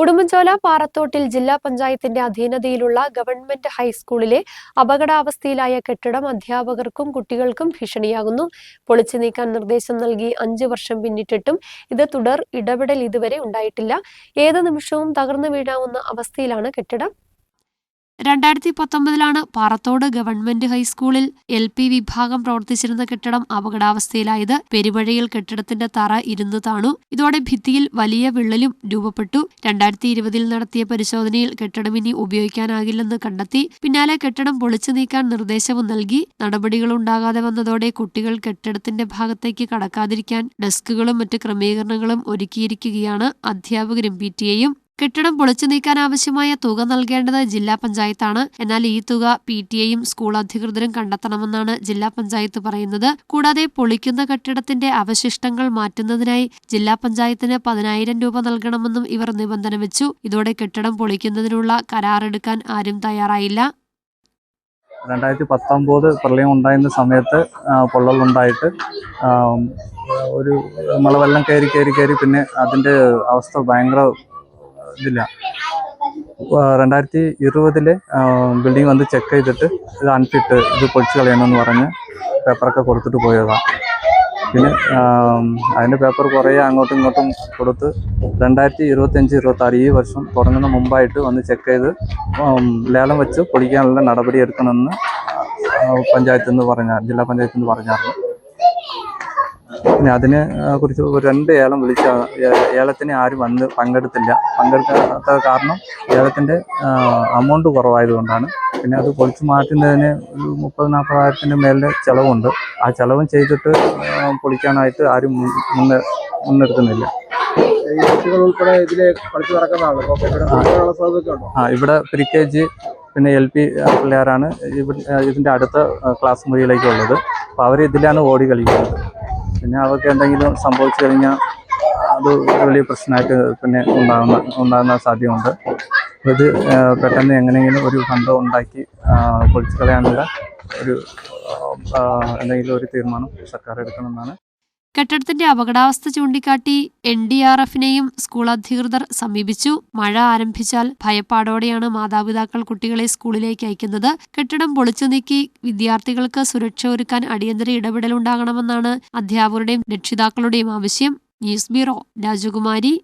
ഉടുമ്പൻചോല പാറത്തോട്ടിൽ ജില്ലാ പഞ്ചായത്തിന്റെ അധീനതയിലുള്ള ഗവൺമെന്റ് ഹൈസ്കൂളിലെ അപകടാവസ്ഥയിലായ കെട്ടിടം അധ്യാപകർക്കും കുട്ടികൾക്കും ഭീഷണിയാകുന്നു. പൊളിച്ചു നീക്കാൻ നിർദ്ദേശം നൽകി അഞ്ചു വർഷം പിന്നിട്ടിട്ടും ഇത് തുടർ ഇടപെടൽ ഇതുവരെ ഉണ്ടായിട്ടില്ല. ഏത് നിമിഷവും തകർന്നു വീഴാവുന്ന അവസ്ഥയിലാണ് കെട്ടിടം? രണ്ടായിരത്തി പത്തൊമ്പതിലാണ് പാറത്തോട് ഗവൺമെന്റ് ഹൈസ്കൂളിൽ എൽ പി വിഭാഗം പ്രവർത്തിച്ചിരുന്ന കെട്ടിടം അപകടാവസ്ഥയിലായത്. പെരുമഴയിൽ കെട്ടിടത്തിന്റെ തറ ഇരുന്ന് താണു. ഇതോടെ ഭിത്തിയിൽ വലിയ വിള്ളലും രൂപപ്പെട്ടു. രണ്ടായിരത്തി ഇരുപതിൽ നടത്തിയ പരിശോധനയിൽ കെട്ടിടം ഇനി ഉപയോഗിക്കാനാകില്ലെന്ന് കണ്ടെത്തി. പിന്നാലെ കെട്ടിടം പൊളിച്ചു നീക്കാൻ നിർദ്ദേശവും നൽകി. നടപടികളുണ്ടാകാതെ വന്നതോടെ കുട്ടികൾ കെട്ടിടത്തിന്റെ ഭാഗത്തേക്ക് കടക്കാതിരിക്കാൻ ഡെസ്കുകളും മറ്റ് ക്രമീകരണങ്ങളും ഒരുക്കിയിരിക്കുകയാണ് അധ്യാപകരും പി ടി എയും. കെട്ടിടം പൊളിച്ചു നീക്കാൻ ആവശ്യമായ തുക നൽകേണ്ടത് ജില്ലാ പഞ്ചായത്താണ്. എന്നാൽ ഈ തുക പി ടി എയും സ്കൂൾ അധികൃതരും കണ്ടെത്തണമെന്നാണ് ജില്ലാ പഞ്ചായത്ത് പറയുന്നത്. കൂടാതെ പൊളിക്കുന്ന കെട്ടിടത്തിന്റെ അവശിഷ്ടങ്ങൾ മാറ്റുന്നതിനായി ജില്ലാ പഞ്ചായത്തിന് പതിനായിരം രൂപ നൽകണമെന്നും ഇവർ നിബന്ധന വെച്ചു. ഇതോടെ കെട്ടിടം പൊളിക്കുന്നതിനുള്ള കരാറെടുക്കാൻ ആരും തയ്യാറായില്ല. രണ്ടായിരത്തി പത്തൊമ്പത് പ്രളയം ഉണ്ടായിരുന്ന സമയത്ത് പൊള്ളലുണ്ടായിട്ട് ഒരു മഴവെള്ളം കയറി കയറി കയറി പിന്നെ അതിന്റെ അവസ്ഥ ഭയങ്കര ഇതില്ല. രണ്ടായിരത്തി ഇരുപതിലെ ബിൽഡിംഗ് വന്ന് ചെക്ക് ചെയ്തിട്ട് ഇത് അൺഫിറ്റ് ഇത് പൊളിച്ചു കളയണമെന്ന് പറഞ്ഞ് പേപ്പറൊക്കെ കൊടുത്തിട്ട് പോയതാണ് പിന്നെ അതിന്റെ പേപ്പർ കുറേ അങ്ങോട്ടും ഇങ്ങോട്ടും കൊടുത്ത് രണ്ടായിരത്തി ഇരുപത്തഞ്ച് ഇരുപത്താറ് ഈ വർഷം തുടങ്ങുന്ന മുമ്പായിട്ട് വന്ന് ചെക്ക് ചെയ്ത് ലേലം വെച്ച് പൊളിക്കാനുള്ള നടപടി എടുക്കണമെന്ന് പഞ്ചായത്തിൽ നിന്ന് പറഞ്ഞ ജില്ലാ പഞ്ചായത്തിൽ നിന്ന് പറഞ്ഞായിരുന്നു. പിന്നെ അതിനെ കുറിച്ച് ഒരു രണ്ട് ഏലം വിളിച്ച ഏലത്തിന് ആരും വന്ന് പങ്കെടുത്തില്ല. പങ്കെടുക്കാത്ത കാരണം ഏലത്തിന്റെ അമൗണ്ട് കുറവായതുകൊണ്ടാണ്. പിന്നെ അത് പൊളിച്ചു മാറ്റുന്നതിന് ഒരു മുപ്പത് നാൽപ്പതായിരത്തിന്റെ മേലെ ചിലവുണ്ട്. ആ ചിലവും ചെയ്തിട്ട് പൊളിക്കാനായിട്ട് ആരും മുന്നേ മുന്നെടുക്കുന്നില്ല. ആ. ഇവിടെ പ്രീ കെ ജി പിന്നെ എൽ പി പിള്ളേരാണ് ഇവിടെ ഇതിന്റെ അടുത്ത ക്ലാസ് മുറിയിലേക്കുള്ളത്. അപ്പോൾ അവർ ഇതിലാണ് ഓടി കളിക്കുന്നത്. പിന്നെ അവർക്ക് എന്തെങ്കിലും സംഭവിച്ചു കഴിഞ്ഞാൽ അത് വലിയ പ്രശ്നമായിട്ട് പിന്നെ ഉണ്ടാകുന്ന ഉണ്ടാകുന്ന സാധ്യതയുണ്ട്. ഇത് പെട്ടെന്ന് എങ്ങനെയെങ്കിലും ഒരു ബന്ധം ഉണ്ടാക്കി പൊളിച്ചു കളയാനുള്ള ഒരു എന്തെങ്കിലും ഒരു തീരുമാനം സർക്കാർ എടുക്കണമെന്നാണ് കെട്ടിടത്തിന്റെ അപകടാവസ്ഥ ചൂണ്ടിക്കാട്ടി എൻ ഡി ആർ എഫിനെയും സ്കൂൾ അധികൃതർ സമീപിച്ചു. മഴ ആരംഭിച്ചാൽ ഭയപ്പാടോടെയാണ് മാതാപിതാക്കൾ കുട്ടികളെ സ്കൂളിലേക്ക് അയക്കുന്നത്. കെട്ടിടം പൊളിച്ചു നീക്കി വിദ്യാർത്ഥികൾക്ക് സുരക്ഷ ഒരുക്കാൻ അടിയന്തര ഇടപെടലുണ്ടാകണമെന്നാണ് അധ്യാപകരുടെയും രക്ഷിതാക്കളുടെയും ആവശ്യം. ന്യൂസ് ബ്യൂറോ രാജകുമാരി.